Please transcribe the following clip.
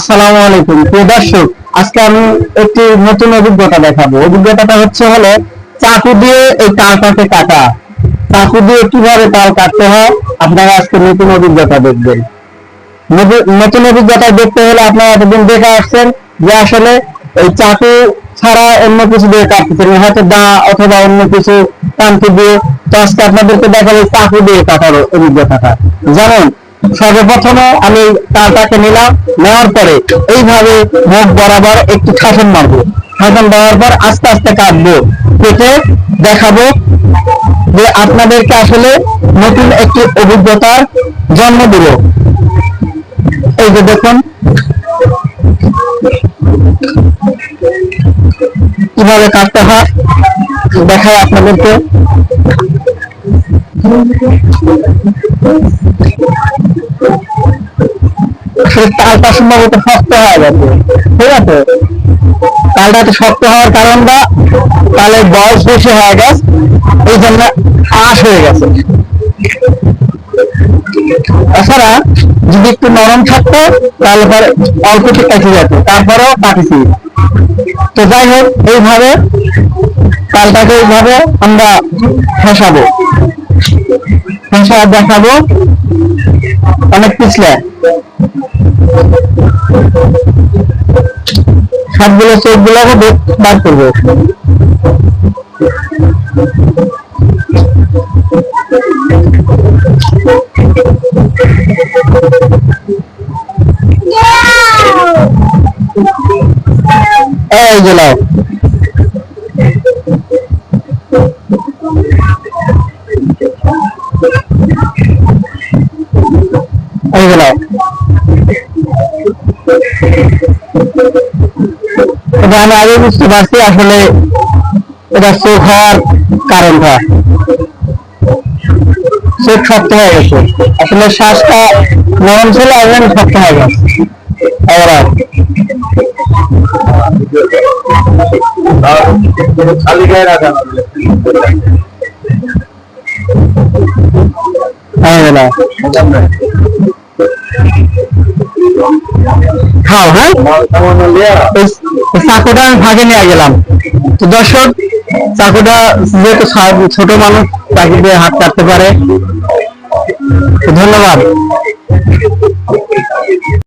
আসসালামু আলাইকুম। প্রিয় দর্শক, আজকে আমি একটি নতুন অভিজ্ঞতা দেখাবো। অভিজ্ঞতাটা হচ্ছে হলো, চাকু দিয়ে এই তালটাকে কাটা চাকু দিয়ে কীভাবে তাল কাটতে হয়, আপনারা আজকে নতুন অভিজ্ঞতা দেখবেন। নতুন- অভিজ্ঞতা দেখতে হলে আপনারা এতদিন দেখে আসছেন যে আসলে এই চাকু ছাড়া অন্য কিছু দিয়ে কাটতেছেন। হয়তো দা অথবা অন্য কিছু টানতে দিয়ে। তো আজকে আপনাদেরকে দেখাবো চাকু দিয়ে কাটার অভিজ্ঞতাটা। যেমন সর্বপ্রথমে আমি তালটাকে নিলাম, নেওয়ার পরে এইভাবে মুখ বরাবর একটু শাসন মারবো। শাসন দেওয়ার পর আস্তে আস্তে কাটবো। কেটে দেখাবো যে আপনাদেরকে আসলে নতুন একটি অভিজ্ঞতার জন্ম দিল এই যে দেখুন। কীভাবে কাটতে হয় দেখায় আপনাদেরকে। তালটা সম্ভবত শক্ত হয়ে গেছে। ঠিক আছে? তালটা একটু শক্ত হওয়ার কারণটা তালের বয়স বেশি হয়ে গেছে, এই জন্য আশ হয়ে গেছে। এছাড়া যদি একটু নরম থাকতো, তাহলে পরে অল্প একটু কেটে যেত তারপরেও কাটেছি তো যাই হোক, এইভাবে তালটাকে এইভাবে আমরা ফেসাবো। দেখাবো। অনেক পিছলে। সবগুলো চোখ গুলোকে বার করব। এই যে এটা আমি আগে বুঝতে পারছি আসলে এটা চোখ হওয়ার কারণটা। চোখ শক্ত হয়ে গেছে। আসলে শ্বাসটা নরম ছিল এখন শক্ত হয়ে গেছে। খাও হ্যাঁ? চাকুটা আমি ফাঁকে নিয়ে গেলাম। তো দর্শক, চাকুটা যেহেতু ছোট মানুষ চাকরি দিয়ে হাত কাটতে পারে। ধন্যবাদ।